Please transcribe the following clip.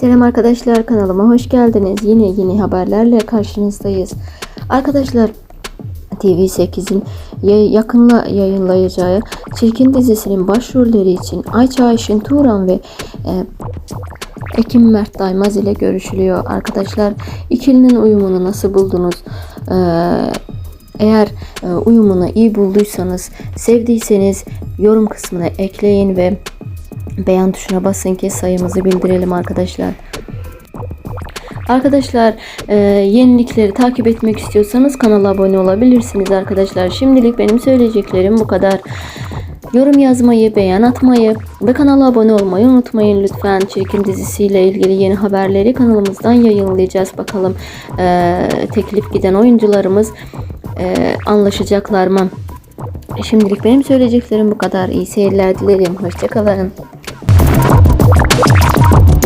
Selam arkadaşlar kanalıma hoş geldiniz. Yine yeni haberlerle karşınızdayız. Arkadaşlar TV8'in ya- yakınla yayınlayacağı Çirkin dizisinin başrolleri için Ayça Ayşin Turan ve e, Ekim Mert Daymaz ile görüşülüyor. Arkadaşlar ikilinin uyumunu nasıl buldunuz? Ee, eğer e, uyumunu iyi bulduysanız, sevdiyseniz yorum kısmına ekleyin ve beğen tuşuna basın ki sayımızı bildirelim arkadaşlar. Arkadaşlar e, yenilikleri takip etmek istiyorsanız kanala abone olabilirsiniz arkadaşlar. Şimdilik benim söyleyeceklerim bu kadar. Yorum yazmayı, beğen atmayı ve kanala abone olmayı unutmayın lütfen. Çirkin dizisiyle ilgili yeni haberleri kanalımızdan yayınlayacağız. Bakalım e, teklif giden oyuncularımız e, anlaşacaklar mı? Şimdilik benim söyleyeceklerim bu kadar. İyi seyirler dilerim. Hoşçakalın. ハハハハ!